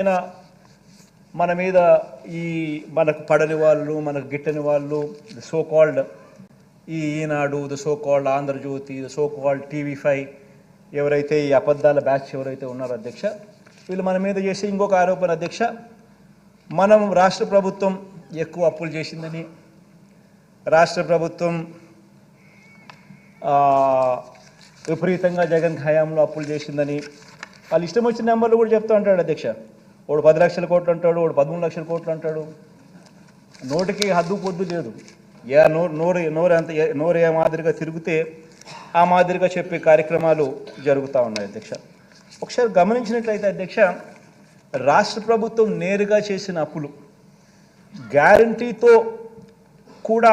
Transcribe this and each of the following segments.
ఆయన మన మీద ఈ మనకు పడని వాళ్ళు మనకు గిట్టని వాళ్ళు సో కాల్డ్ ఈ Eenadu the so called Andhrajyothy the so called TV five ఎవరైతే ఈ అబద్ధాల బ్యాచ్ ఎవరైతే ఉన్నారో అధ్యక్ష వీళ్ళు మన మీద చేసే ఇంకొక ఆరోపణ అధ్యక్ష మనం రాష్ట్ర ప్రభుత్వం ఎక్కువ అప్పులు చేసిందని రాష్ట్ర ప్రభుత్వం విపరీతంగా జగన్ హయాంలో అప్పులు చేసిందని వాళ్ళు ఇష్టం వచ్చిన నెంబర్లు కూడా చెప్తూ ఉంటాడు అధ్యక్ష. వాడు పది లక్షల కోట్లు అంటాడు వాడు పదమూడు లక్షల కోట్లు అంటాడు. నోటికి హద్దు పొద్దు లేదు. ఏ నోరు నోరు నోరు ఎంత నోరు ఏ మాదిరిగా తిరిగితే ఆ మాదిరిగా చెప్పే కార్యక్రమాలు జరుగుతూ ఉన్నాయి అధ్యక్ష. ఒకసారి గమనించినట్లయితే అధ్యక్ష రాష్ట్ర ప్రభుత్వం నేరుగా చేసిన అప్పులు గ్యారంటీతో కూడా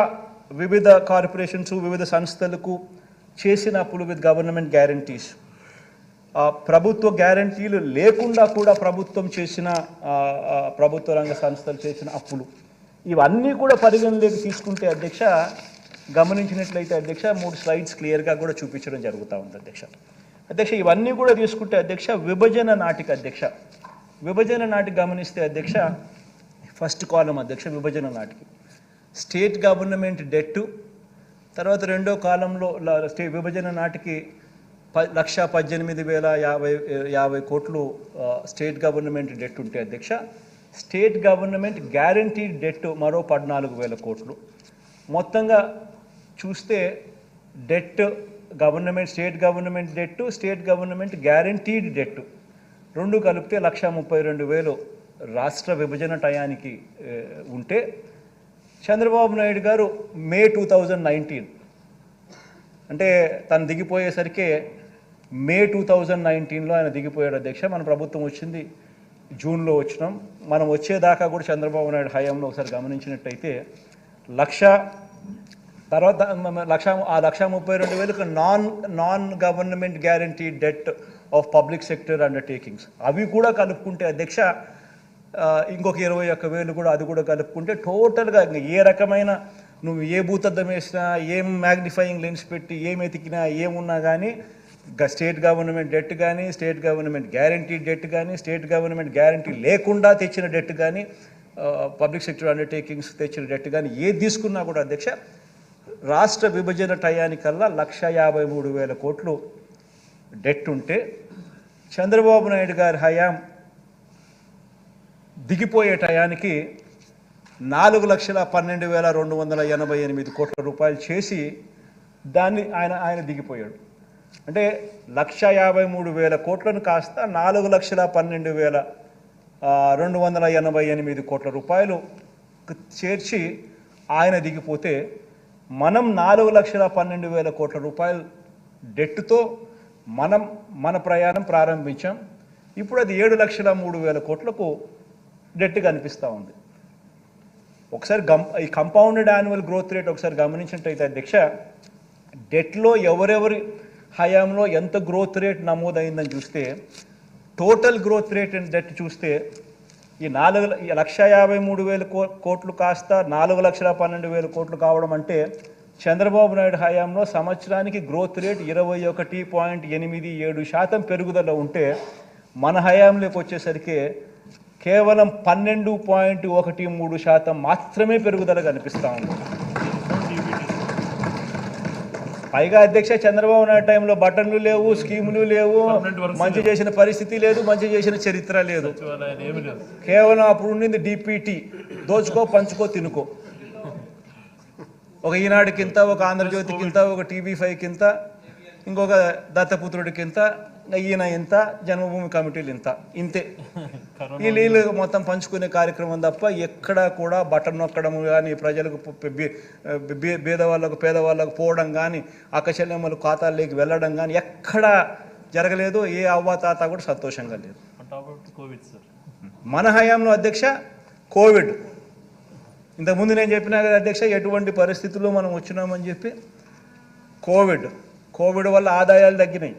వివిధ కార్పొరేషన్స్ వివిధ సంస్థలకు చేసిన అప్పులు విత్ గవర్నమెంట్ గ్యారంటీస్. ప్రభుత్వ గ్యారంటీలు లేకుండా కూడా ప్రభుత్వం చేసిన ప్రభుత్వ రంగ సంస్థలు చేసిన అప్పులు. ఇవన్నీ కూడా పరిగణలోకి తీసుకుంటే అధ్యక్ష గమనించినట్లయితే అధ్యక్ష మూడు స్లైడ్స్ క్లియర్గా కూడా చూపించడం జరుగుతూ ఉంది అధ్యక్ష. అధ్యక్ష ఇవన్నీ కూడా తీసుకుంటే అధ్యక్ష విభజన నాటికి అధ్యక్ష. విభజన నాటి గమనిస్తే అధ్యక్ష ఫస్ట్ కాలం అధ్యక్ష విభజన నాటికి. స్టేట్ గవర్నమెంట్ డెట్టు తర్వాత రెండో కాలంలో స్టే విభజన నాటికి లక్ష పద్దెనిమిది వేల యాభై యాభై కోట్లు స్టేట్ గవర్నమెంట్ డెట్ ఉంటే అధ్యక్ష స్టేట్ గవర్నమెంట్ గ్యారంటీ డెట్ మరో పద్నాలుగు వేల కోట్లు. మొత్తంగా చూస్తే debt government state government debt state government guaranteed debt. రెండు కలిపితే లక్ష ముప్పై రెండు వేలు రాష్ట్ర విభజన టయానికి ఉంటే చంద్రబాబు నాయుడు గారు మే టూ థౌజండ్ నైన్టీన్. అంటే తను దిగిపోయేసరికి మే టూ థౌజండ్ నైన్టీన్లో ఆయన దిగిపోయాడు అధ్యక్ష. మన ప్రభుత్వం వచ్చింది జూన్లో వచ్చినాం. మనం వచ్చేదాకా కూడా చంద్రబాబు నాయుడు హయాంలో ఒకసారి గమనించినట్టయితే లక్ష తర్వాత లక్ష ఆ లక్ష ముప్పై రెండు వేలకు non non government guarantee debt of public sector undertakings అవి కూడా కలుపుకుంటే అధ్యక్ష ఇంకొక ఇరవై ఒక్క వేలు కూడా అది కూడా కలుపుకుంటే టోటల్గా ఏ రకమైన నువ్వు ఏ భూతద్దం వేసినా ఏం మ్యాగ్నిఫైయింగ్ లెన్స్ పెట్టి ఏం ఎతికినా ఏమున్నా కానీ స్టేట్ గవర్నమెంట్ డెట్ కానీ స్టేట్ గవర్నమెంట్ గ్యారంటీ డెట్ కానీ స్టేట్ గవర్నమెంట్ గ్యారంటీ లేకుండా తెచ్చిన డెట్ కానీ పబ్లిక్ సెక్టర్ అండర్టేకింగ్స్ తెచ్చిన డెట్ కానీ ఏది తీసుకున్నా కూడా అధ్యక్ష రాష్ట్ర విభజన టయానికల్లా లక్ష యాభై మూడు వేల కోట్లు డెట్ ఉంటే చంద్రబాబు నాయుడు గారి హయాం దిగిపోయే టయానికి నాలుగు లక్షల పన్నెండు వేల రెండు వందల ఎనభై ఎనిమిది కోట్ల రూపాయలు చేసి దాన్ని ఆయన ఆయన దిగిపోయాడు. అంటే లక్ష యాభై మూడు వేల కోట్లను కాస్త నాలుగు లక్షల పన్నెండు వేల రెండు వందల ఎనభై ఎనిమిది కోట్ల రూపాయలు చేర్చి ఆయన దిగిపోతే మనం నాలుగు లక్షల పన్నెండు వేల కోట్ల రూపాయలు డెట్తో మనం మన ప్రయాణం ప్రారంభించాం. ఇప్పుడు అది ఏడు లక్షల మూడు వేల కోట్లకు డెట్ కనిపిస్తూ ఉంది. ఒకసారి గం ఈ కంపౌండెడ్ యాన్యువల్ గ్రోత్ రేట్ ఒకసారి గమనించినట్టయితే అధ్యక్ష డెట్లో ఎవరెవరి హయాంలో ఎంత గ్రోత్ రేట్ నమోదైందని చూస్తే టోటల్ గ్రోత్ రేట్ అండ్ చూస్తే ఈ నాలుగు లక్ష యాభై మూడు వేల కో- కోట్లు కాస్త నాలుగు లక్షల పన్నెండు వేల కోట్లు కావడం అంటే చంద్రబాబు నాయుడు హయాంలో సంవత్సరానికి గ్రోత్ రేట్ ఇరవై ఒకటి పాయింట్ ఎనిమిది ఏడు శాతం పెరుగుదల ఉంటే మన హయాంలోకి వచ్చేసరికి కేవలం పన్నెండు పాయింట్ ఒకటి మూడు శాతం మాత్రమే పెరుగుదల కనిపిస్తూ ఉంది. పైగా అధ్యక్ష చంద్రబాబు నాయుడు టైంలో బటన్లు లేవు స్కీములు లేవు. మంచి చేసిన పరిస్థితి లేదు మంచి చేసిన చరిత్ర లేదు. కేవలం అప్పుడు ఉండింది డిపిటి. దోచుకో పంచుకో తినుకో. ఒక ఈనాడుకింత ఒక ఆంధ్రజ్యోతికింత ఒక టీవీ ఫైవ్కింత ఇంకొక దత్తపుత్రుడికింత ఇంకా ఈయన ఇంత జన్మభూమి కమిటీలు ఇంత. ఇంతే. ఈ నీళ్ళు మొత్తం పంచుకునే కార్యక్రమం తప్ప ఎక్కడా కూడా బటన్ నొక్కడం కానీ ప్రజలకు పేదవాళ్ళకు పేదవాళ్ళకు పోవడం కానీ అక్కచెల్లెమ్మలు ఖాతాల్లోకి వెళ్ళడం కానీ ఎక్కడా జరగలేదు. ఏ అవ్వ తాత కూడా సంతోషంగా లేదు. మన హయాంలో అధ్యక్ష కోవిడ్. ఇంతకుముందు నేను చెప్పినా కదా అధ్యక్ష ఎటువంటి పరిస్థితుల్లో మనం వచ్చినామని చెప్పి కోవిడ్. కోవిడ్ వల్ల ఆదాయాలు తగ్గినాయి.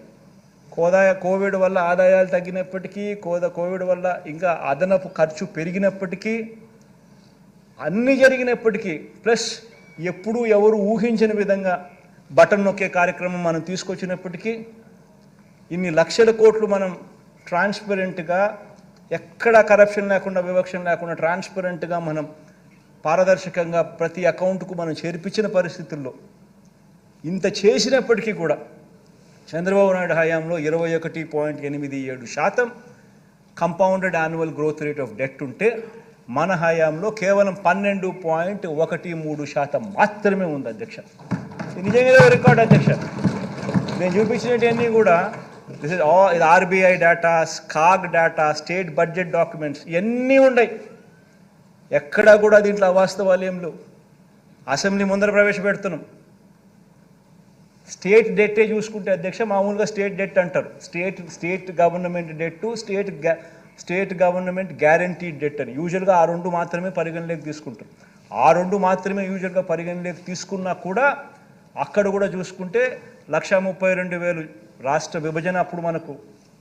కోదాయ కోవిడ్ వల్ల ఆదాయాలు తగ్గినప్పటికీ కోద కోవిడ్ వల్ల ఇంకా అదనపు ఖర్చు పెరిగినప్పటికీ అన్నీ జరిగినప్పటికీ ప్లస్ ఎప్పుడూ ఎవరు ఊహించని విధంగా బటన్ నొక్కే కార్యక్రమం మనం తీసుకొచ్చినప్పటికీ ఇన్ని లక్షల కోట్లు మనం ట్రాన్స్పరెంట్గా ఎక్కడ కరప్షన్ లేకుండా వివక్షం లేకుండా ట్రాన్స్పరెంట్గా మనం పారదర్శకంగా ప్రతి అకౌంట్కు మనం చేర్పించిన పరిస్థితుల్లో ఇంత చేసినప్పటికీ కూడా చంద్రబాబు నాయుడు హయాంలో ఇరవై ఒకటి పాయింట్ ఎనిమిది ఏడు శాతం compounded annual growth rate of debt ఉంటే మన హయాంలో కేవలం పన్నెండు పాయింట్ ఒకటి మూడు శాతం మాత్రమే ఉంది అధ్యక్ష. నిజంగా రికార్డ్ అధ్యక్ష. నేను చూపించినవన్నీ కూడా దిస్ ఇస్ ఆల్ ఇది RBI data CAG data state budget documents ఇవన్నీ ఉన్నాయి. ఎక్కడా కూడా దీంట్లో అవాస్తవాలు ఏం లేవు. అసెంబ్లీ ముందర ప్రవేశపెడుతున్నాం. స్టేట్ డెట్టే చూసుకుంటే అధ్యక్ష మామూలుగా స్టేట్ డెట్ అంటారు. State state government debt state గ్యా- స్టేట్ గవర్నమెంట్ గ్యారంటీ డెట్ అని. యూజువల్గా ఆ రెండు మాత్రమే పరిగణలోకి తీసుకుంటారు. ఆ రెండు మాత్రమే యూజువల్గా పరిగణలోకి తీసుకున్నా కూడా అక్కడ కూడా చూసుకుంటే లక్ష ముప్పై రెండు వేలు రాష్ట్ర విభజన అప్పుడు మనకు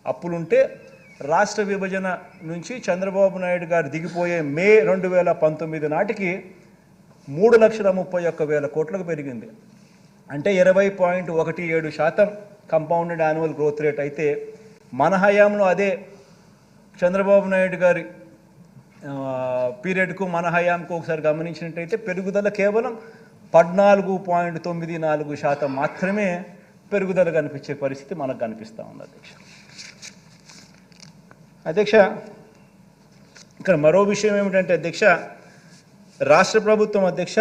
అప్పులుంటే రాష్ట్ర విభజన నుంచి చంద్రబాబు నాయుడు గారు దిగిపోయే మే రెండు వేల పంతొమ్మిది నాటికి మూడు లక్షల ముప్పై ఒక్క వేల కోట్లకు పెరిగింది. అంటే ఇరవై పాయింట్ ఒకటి ఏడు శాతం కంపౌండెడ్ యాన్యువల్ గ్రోత్ రేట్ అయితే మన హయాంలో అదే చంద్రబాబు నాయుడు గారి పీరియడ్కు మన హయాంకు ఒకసారి గమనించినట్టయితే పెరుగుదల కేవలం పద్నాలుగు పాయింట్ తొమ్మిది నాలుగు శాతం మాత్రమే పెరుగుదల కనిపించే పరిస్థితి మనకు కనిపిస్తూ ఉంది అధ్యక్ష. అధ్యక్ష ఇక్కడ మరో విషయం ఏమిటంటే అధ్యక్ష రాష్ట్ర ప్రభుత్వం అధ్యక్ష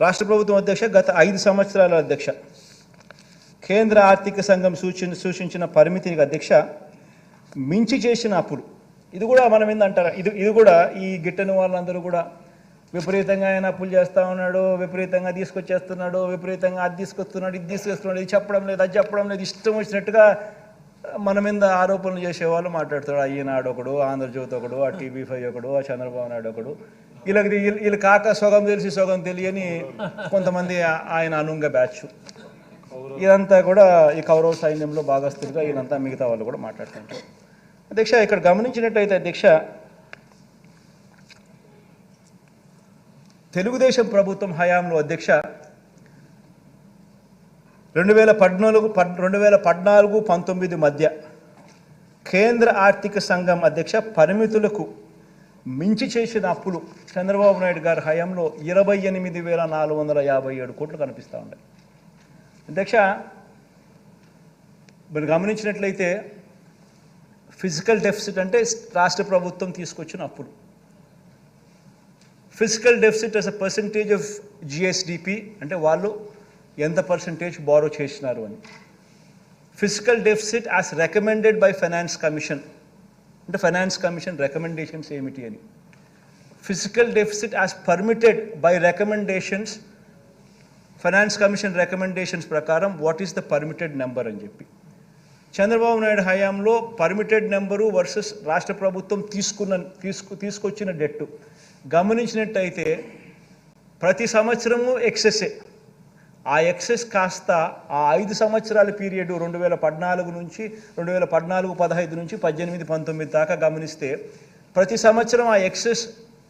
రాష్ట్ర ప్రభుత్వం అధ్యక్ష గత ఐదు సంవత్సరాల అధ్యక్ష. కేంద్ర ఆర్థిక సంఘం సూచన సూచించిన పరిమితిని అధ్యక్ష మించి చేసిన అప్పులు ఇది కూడా మనం ఏందంటారా? ఇది ఇది కూడా ఈ గిట్టని వాళ్ళందరూ కూడా విపరీతంగా ఆయన అప్పులు చేస్తూ ఉన్నాడు విపరీతంగా తీసుకొచ్చేస్తున్నాడు విపరీతంగా అది తీసుకొస్తున్నాడు ఇది తీసుకొస్తున్నాడు ఇది చెప్పడం లేదు అది చెప్పడం లేదు ఇష్టం వచ్చినట్టుగా మన మీద ఆరోపణలు చేసేవాళ్ళు మాట్లాడుతాడు ఈనాడు ఒకడు ఆంధ్రజ్యోతి ఒకడు ఆ టీవీ ఫైవ్ ఒకడు ఆ చంద్రబాబు నాయుడు ఒకడు. వీళ్ళకి వీళ్ళు- కాక సగం తెలిసి సగం తెలియని కొంతమంది ఆయన అనుంగ బ్యాచ్. ఇదంతా కూడా ఈ కౌరవ సైన్యంలో భాగస్థులుగా ఈయనంతా మిగతా వాళ్ళు కూడా మాట్లాడుతుంటారు. అధ్యక్ష ఇక్కడ గమనించినట్టయితే అధ్యక్ష తెలుగుదేశం ప్రభుత్వం హయాంలో అధ్యక్ష రెండు వేల పద్నాలుగు పద్ రెండు వేల పద్నాలుగు పంతొమ్మిది మధ్య కేంద్ర ఆర్థిక సంఘం అధ్యక్ష పరిమితులకు మించి చేసిన అప్పులు చంద్రబాబు నాయుడు గారి హయాంలో ఇరవై ఎనిమిది వేల నాలుగు వందల యాభై ఏడు కోట్లు కనిపిస్తూ ఉన్నాయి. అధ్యక్ష మీరు గమనించినట్లయితే ఫిజికల్ డెఫిసిట్ అంటే రాష్ట్ర ప్రభుత్వం తీసుకొచ్చిన అప్పులు. Physical deficit as a percentage of GSDP అంటే వాళ్ళు ఎంత పర్సంటేజ్ బారో చేసినారు అని. Physical deficit as recommended by finance commission అంటే ఫైనాన్స్ కమిషన్ రికమెండేషన్స్ ఏమిటి అని. Physical deficit as permitted by recommendations finance commission recommendations ప్రకారం what is the permitted number అని చెప్పి. చంద్రబాబు నాయుడు హయాంలో పర్మిటెడ్ నెంబరు వర్సెస్ రాష్ట్ర ప్రభుత్వం తీసుకున్న తీసుకు తీసుకొచ్చిన డెట్టు. గమనించినట్టయితే ప్రతి సంవత్సరము ఎక్సెస్సే. ఆ ఎక్సెస్ కాస్త ఆ ఐదు సంవత్సరాల పీరియడ్ రెండు వేల పద్నాలుగు నుంచి రెండు వేల పద్నాలుగు పదహైదు నుంచి పద్దెనిమిది పంతొమ్మిది దాకా గమనిస్తే ప్రతి సంవత్సరం ఆ ఎక్సెస్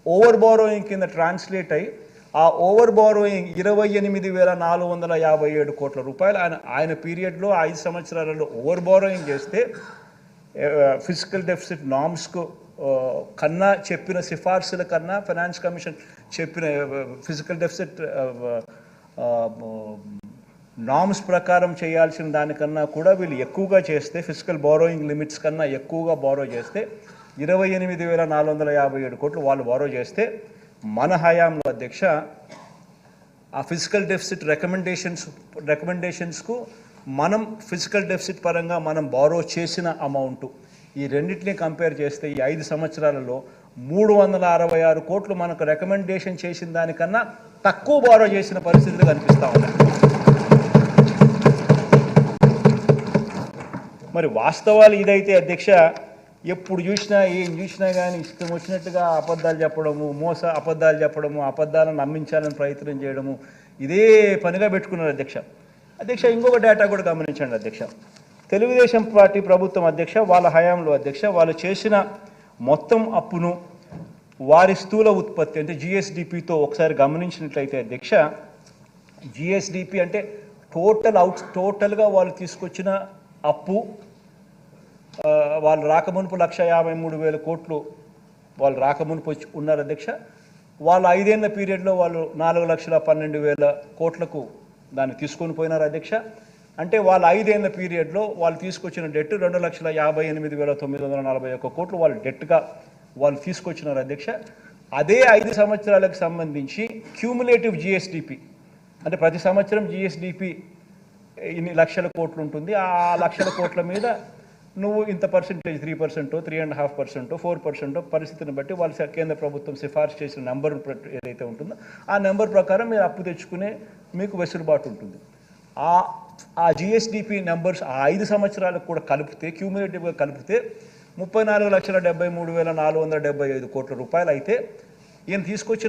ఓవర్ బారోయింగ్ కింద ట్రాన్స్లేట్ అయ్యి ఆ ఓవర్ బారోయింగ్ ఇరవై ఎనిమిది వేల నాలుగు వందల యాభై ఏడు కోట్ల రూపాయలు ఆయన ఆయన పీరియడ్లో ఐదు సంవత్సరాలలో ఓవర్ బారోయింగ్ చేస్తే ఫిజికల్ డెఫిసిట్ నామ్స్కు కన్నా చెప్పిన సిఫార్సుల కన్నా ఫైనాన్స్ కమిషన్ చెప్పిన ఫిజికల్ డెఫిసిట్ నామ్స్ ప్రకారం చేయాల్సిన దానికన్నా కూడా వీళ్ళు ఎక్కువగా చేస్తే ఫిజికల్ బారోయింగ్ లిమిట్స్ కన్నా ఎక్కువగా బారో చేస్తే ఇరవై ఎనిమిది వేల నాలుగు వందల యాభై ఏడు కోట్లు వాళ్ళు బారో చేస్తే మన హయాంలో అధ్యక్ష ఆ ఫిజికల్ డెఫిసిట్ రికమెండేషన్స్ రికమెండేషన్స్కు మనం ఫిజికల్ డెఫిసిట్ పరంగా మనం బారో చేసిన అమౌంట్ ఈ రెండింటిని కంపేర్ చేస్తే ఈ ఐదు సంవత్సరాలలో మూడు వందల అరవై ఆరు కోట్లు మనకు రికమెండేషన్ చేసిన దానికన్నా తక్కువ బారో చేసిన పరిస్థితులు కనిపిస్తూ ఉన్నాయి. మరి వాస్తవాలు ఇదైతే అధ్యక్ష ఎప్పుడు చూసినా ఏం చూసినా కానీ ఇష్టం వచ్చినట్టుగా అబద్ధాలు చెప్పడము మోస అబద్ధాలు చెప్పడము అబద్ధాలను నమ్మించాలని ప్రయత్నం చేయడము ఇదే పనిగా పెట్టుకున్నారు అధ్యక్ష. అధ్యక్ష ఇంకొక డేటా కూడా గమనించండి అధ్యక్ష. తెలుగుదేశం పార్టీ ప్రభుత్వం అధ్యక్ష వాళ్ళ హయాంలో అధ్యక్ష వాళ్ళు చేసిన మొత్తం అప్పును వారి స్థూల ఉత్పత్తి అంటే జిఎస్డిపితో ఒకసారి గమనించినట్లయితే అధ్యక్ష జిఎస్డిపి అంటే టోటల్ అవుట్ టోటల్గా వాళ్ళు తీసుకొచ్చిన అప్పు వాళ్ళు రాకమునుపు లక్ష యాభై మూడు వేల కోట్లు వాళ్ళు రాకమునుపు వచ్చి ఉన్నారు అధ్యక్ష. వాళ్ళు ఐదేళ్ళ పీరియడ్లో వాళ్ళు నాలుగు లక్షల పన్నెండు వేల కోట్లకు దాన్ని తీసుకొని పోయినారు అధ్యక్ష. అంటే వాళ్ళ ఐదేళ్ళ పీరియడ్లో వాళ్ళు తీసుకొచ్చిన డెట్ రెండు లక్షల యాభై ఎనిమిది వేల తొమ్మిది వందల నలభై ఒక్క కోట్లు వాళ్ళు డెట్గా వాళ్ళు తీసుకొచ్చినారు అధ్యక్ష. అదే ఐదు సంవత్సరాలకు సంబంధించి క్యూములేటివ్ జిఎస్డిపి అంటే ప్రతి సంవత్సరం జిఎస్డిపి ఇన్ని లక్షల కోట్లు ఉంటుంది. ఆ లక్షల కోట్ల మీద నువ్వు ఇంత పర్సెంటేజ్ త్రీ పర్సెంటో త్రీ అండ్ హాఫ్ పర్సెంటో ఫోర్ పర్సెంటో పరిస్థితిని బట్టి వాళ్ళ స- కేంద్ర ప్రభుత్వం సిఫార్సు చేసిన నెంబర్ ఏదైతే ఉంటుందో ఆ నెంబర్ ప్రకారం మీరు అప్పు తెచ్చుకునే మీకు వెసులుబాటు ఉంటుంది. ఆ ఆ జిఎస్డిపి నెంబర్స్ ఆ ఐదు సంవత్సరాలకు కూడా కలిపితే క్యూములేటివ్గా కలిపితే ముప్పై నాలుగు లక్షల డెబ్బై మూడు వేల నాలుగు వందల డెబ్బై ఐదు కోట్ల రూపాయలు అయితే ఈయన తీసుకొచ్చిన